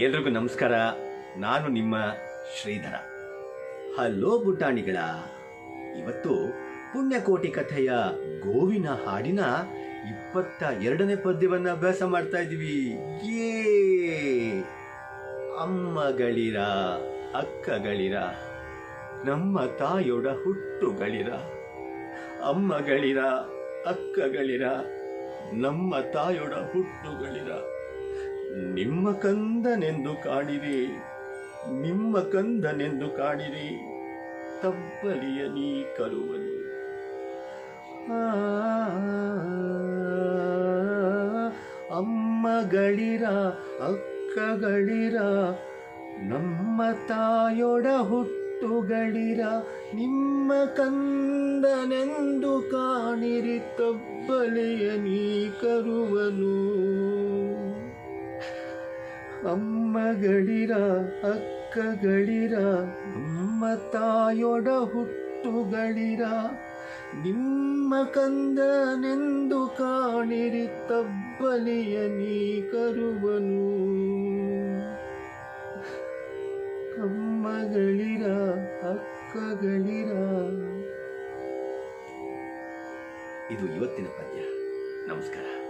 ಎಲ್ರಿಗೂ ನಮಸ್ಕಾರ. ನಾನು ನಿಮ್ಮ ಶ್ರೀಧರ. ಹಲೋ ಬುಟಾಣಿಗಳ. ಇವತ್ತು ಪುಣ್ಯಕೋಟಿ ಕಥೆಯ ಗೋವಿನ ಹಾಡಿನ ಇಪ್ಪತ್ತ ಎರಡನೇ ಪದ್ಯವನ್ನ ಅಭ್ಯಾಸ ಮಾಡ್ತಾ ಇದ್ದೀವಿ. ಯೇ! ಅಮ್ಮಗಳಿರ, ಅಕ್ಕಗಳಿರ, ನಮ್ಮ ತಾಯೊಡ ಹುಟ್ಟುಗಳಿರ, ಅಮ್ಮಗಳಿರ, ಅಕ್ಕಗಳಿರ, ನಮ್ಮ ತಾಯೊಡ ಹುಟ್ಟುಗಳಿರ. ನಿಮ್ಮ ಕಂದನೆಂದು ಕಾಣಿರಿ ನಿಮ್ಮ ಕಂದನೆಂದು ಕಾಣಿರಿ ತಬ್ಬಲಿಯ ನೀ ಕರುವನು. ಆ, ಅಮ್ಮಗಳಿರ ಅಕ್ಕಗಳಿರ ನಮ್ಮ ತಾಯೊಡ ಹುಟ್ಟುಗಳಿರ ನಿಮ್ಮ ಕಂದನೆಂದು ಕಾಣಿರಿ ತಬ್ಬಲಿಯ ನೀ ಕರುವನು. ಅಮ್ಮಗಳಿರ, ಅಕ್ಕಗಳಿರ ನಮ್ಮ ತಾಯೊಡ ಹುಟ್ಟುಗಳಿರ, ನಿಮ್ಮ ಕಂದನೆಂದು ಕಾಣಿರಿ ತಬ್ಬಲಿಯ ನೀ ಕರುವನು ಅಮ್ಮಗಳಿರ, ಅಕ್ಕಗಳಿರ. ಇದು ಇವತ್ತಿನ ಪದ್ಯ. ನಮಸ್ಕಾರ.